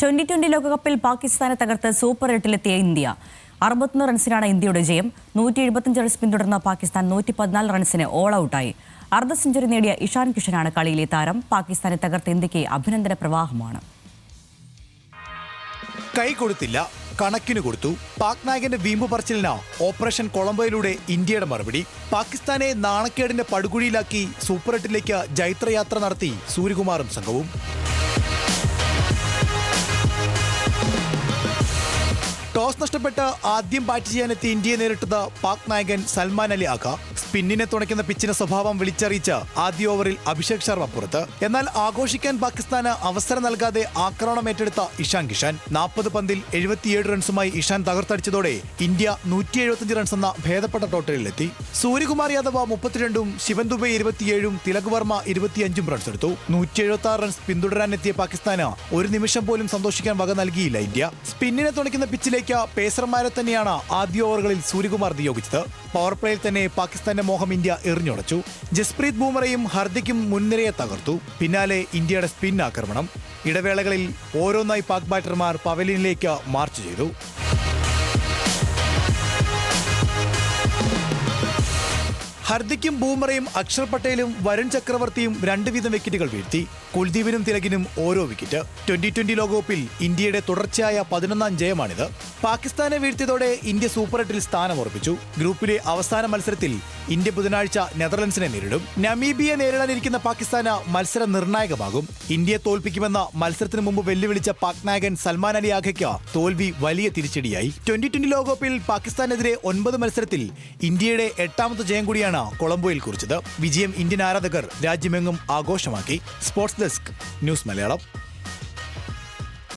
Twenty twenty ലോകകപ്പിൽ പാകിസ്ഥാനെ തകർത്ത് സൂപ്പർ എട്ടിലെത്തിയ ഇന്ത്യ. അറുപത്തൊന്ന് റൺസിനാണ് ഇന്ത്യയുടെ ജയം. നൂറ്റി എഴുപത്തിയഞ്ച് റൺസ് പിന്തുടർന്ന പാകിസ്ഥാൻ നൂറ്റി പതിനാല് റൺസിന് ഓൾ ഔട്ടായി അർദ്ധ സെഞ്ചുറി നേടിയ ഇഷാൻ കിഷനാണ് കളിയിലെ താരം. പാകിസ്ഥാനെ തകർത്ത് ഇന്ത്യയ്ക്ക് അഭിനന്ദന പ്രവാഹമാണ്. കൈ കൊടുത്തില്ല കണക്കിന് കൊടുത്തു. പാക് നായകന്റെ വീമ്പ് പറച്ചിലിന് ഓപ്പറേഷൻ കൊളംബോയിലൂടെ ഇന്ത്യയുടെ മറുപടി. പാകിസ്ഥാനെ നാണക്കേടിന്റെ പടുകുഴിയിലാക്കി സൂപ്പർ എട്ടിലേക്ക് ജൈത്രയാത്ര നടത്തി സൂര്യകുമാറും സംഘവും. ടോസ് നഷ്ടപ്പെട്ട് ആദ്യം ബാറ്റ് ചെയ്യാനെത്തിയ ഇന്ത്യയെ നേരിട്ടത് പാക് നായകൻ സൽമാൻ അലി ആഖ സ്പിന്നിനെ തുണയ്ക്കുന്ന പിച്ചിന്റെ സ്വഭാവം വിളിച്ചറിയിച്ച് ആദ്യ ഓവറിൽ അഭിഷേക് ശർമ്മ പുറത്ത്. എന്നാൽ ആഘോഷിക്കാൻ പാകിസ്ഥാന് അവസരം നൽകാതെ ആക്രമണം ഏറ്റെടുത്ത ഇഷാൻ കിഷാൻ. നാൽപ്പത് പന്തിൽ എഴുപത്തിയേഴ് റൺസുമായി ഇഷാൻ തകർത്തടിച്ചതോടെ ഇന്ത്യ നൂറ്റി എഴുപത്തിയഞ്ച് റൺസ് എന്ന ഭേദപ്പെട്ട ടോട്ടലിലെത്തി. സൂര്യകുമാർ യാദവ് മുപ്പത്തിരണ്ടും ശിവൻ ദുബെ ഇരുപത്തിയേഴും തിലക് വർമ്മ ഇരുപത്തിയഞ്ചും റൺസ് എടുത്തു. നൂറ്റി എഴുപത്തി ആറ് റൺസ് പിന്തുടരാനെത്തിയ പാകിസ്ഥാന് ഒരു നിമിഷം പോലും സന്തോഷിക്കാൻ വക നൽകിയില്ല ഇന്ത്യ. സ്പിന്നിനെ തുണയ്ക്കുന്ന പിച്ചിലേക്ക് പേസർമാരെ തന്നെയാണ് ആദ്യ ഓവറുകളിൽ സൂര്യകുമാർ നിയോഗിച്ചത്. പവർ പ്ലേയിൽ തന്നെ പാകിസ്ഥാന്റെ മോഹം ഇന്ത്യ എറിഞ്ഞുടച്ചു. ജസ്പ്രീത് ബൂമറയും ഹർദിക്കും മുൻനിരയെ തകർത്തു. പിന്നാലെ ഇന്ത്യയുടെ സ്പിൻ ആക്രമണം. ഇടവേളകളിൽ ഓരോന്നായി പാക് ബാറ്റർമാർ പവലിയനിലേക്ക് മാർച്ച് ചെയ്തു. ഹർദിക്കും ബൂമറയും അക്ഷർ പട്ടേലും വരുൺ ചക്രവർത്തിയും രണ്ട് വീതം വിക്കറ്റുകൾ വീഴ്ത്തി. കുൽദീപിനും തിലകിനും ഓരോ വിക്കറ്റ് ട്വന്റി ട്വന്റി ലോകകപ്പിൽ ഇന്ത്യയുടെ തുടർച്ചയായ പതിനൊന്നാം ജയമാണിത്. പാകിസ്ഥാനെ വീഴ്ത്തിയതോടെ ഇന്ത്യ സൂപ്പർ എട്ടിൽ സ്ഥാനം ഉറപ്പിച്ചു. ഗ്രൂപ്പിലെ അവസാന മത്സരത്തിൽ ഇന്ത്യ ബുധനാഴ്ച നെതർലൻഡ്സിനെ നേരിടും. നമീബിയെ നേരിടാനിരിക്കുന്ന പാകിസ്ഥാന് മത്സരം നിർണായകമാകും. ഇന്ത്യയെ തോൽപ്പിക്കുമെന്ന മത്സരത്തിന് മുമ്പ് വെല്ലുവിളിച്ച പാക് നായകൻ സൽമാൻ അലി ആഖയ്ക്ക് തോൽവി വലിയ തിരിച്ചടിയായി. ട്വന്റി ട്വന്റി ലോകകപ്പിൽ പാകിസ്ഥാനെതിരെ ഒൻപത് മത്സരത്തിൽ ഇന്ത്യയുടെ എട്ടാമത്തെ ജയം കൂടിയാണ് കൊളംബോയിൽ കുറിച്ചത്. വിജയം ഇന്ത്യൻ ആരാധകർ രാജ്യമെങ്ങും ആഘോഷമാക്കി. Sports desk news Malayalam.